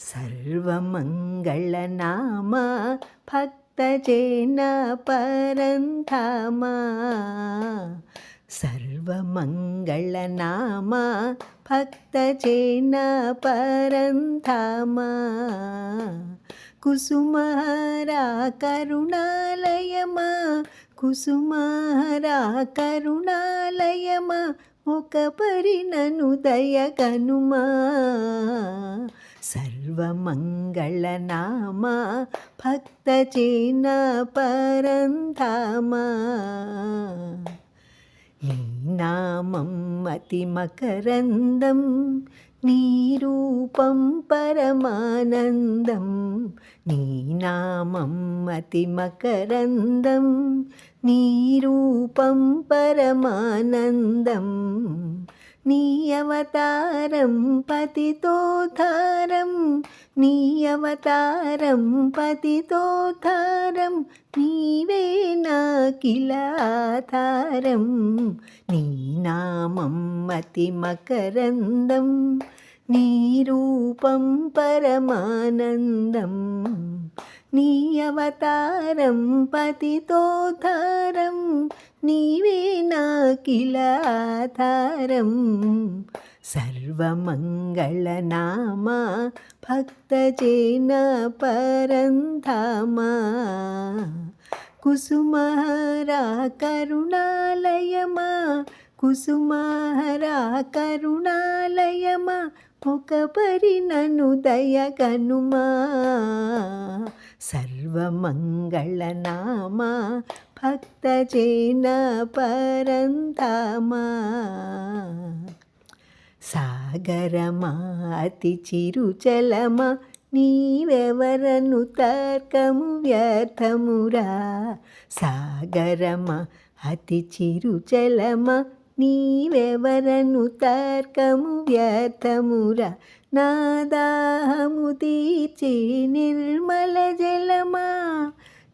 सर्वमङ्गलनाम भक्तजेन परन्धाम सर्वमङ्गलनाम भक्तजेन परन्धाम कुसुमहरा करुणालयमा కుసుమారా కరుణాలయమా ఒక పరినను దయ కనుమా సర్వమంగళనామ భక్తజన పరంధామా నీ నామం అతి మకరందం నీ రూపం పరమానందం. నీ నామం అతి మకరందం నీ రూపం పరమానందం. నీ అవతారం పతితోధార నీ అవతారం పతితోధారం నీవే నాకిల ఆధారం. నీ నామం మతి మకరందం నీ రూపం పరమానందం. నీ అవతారం పతితోధారం నీవే నాకిల ఆధారం. सर्वमङ्गलनामा भक्तजेन परन्धामा। कुसुमहरा करुणालयमा కుసుమహరా కరుణాలయమా పొకపరి నను దయగనుమా సర్వమంగళనామా భక్తజేన పరంధామా సాగరమా అతి చిరుచలమా నీవెవరను తర్కము వ్యర్థమురా? సాగరమా అతి చిరుచలమా నీవెవరను తర్కము వ్యర్థమురా? నా దాహము తీర్చి నిర్మల జలమా?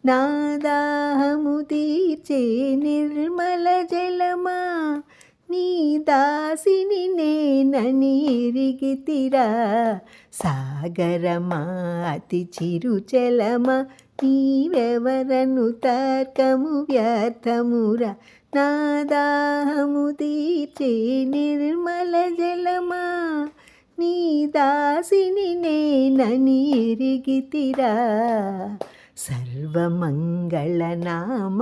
నా దాహము తీర్చి నిర్మల జలమా? నీ దాసిని నేనని ఎరిగితిరా సాగరమా అతి చిరుచలమా నీవెవరను తర్కము వ్యర్థమురా. నాదాహము తీర్చే నిర్మల జలమా. నీ దాసిని నేనని ఎరిగితిరా సర్వమంగళనామ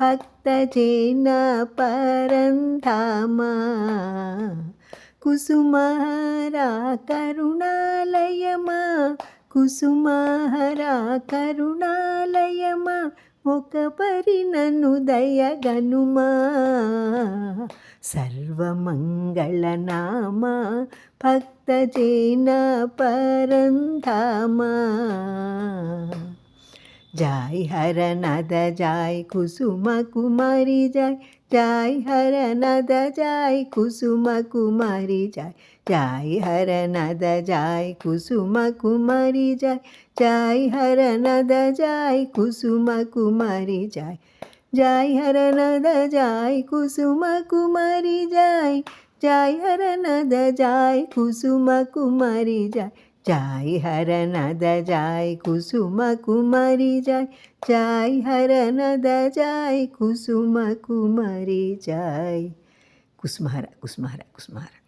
భక్తజేన పరంధామా. కుసుమహరా కరుణాలయమా కుసుమహరా కరుణాలయమా ఒక నన్ను దయగనుమా. సర్వమంగళనామ భక్తజేన పరంధామా. जाय हर नद जाय, कुसुम कुमारी जाय। जाय हर नद जाय, कुसुम कुमारी जाय। जाय हर नद जाय, कुसुम कुमारी जाय। जाय हर नद जाय, कुसुम कुमारी जाय। जाय हर नद जाय, कुसुम कुमारी जाय। जाय हर नद जाय, कुसुम कुमारी जाय। जाय हर नद जाय, कुसुम कुमारी जाय। जाय हर नद जाय, कुसुम कुमारी जाय। कुसुमारा कुसुमारा कुसुमारा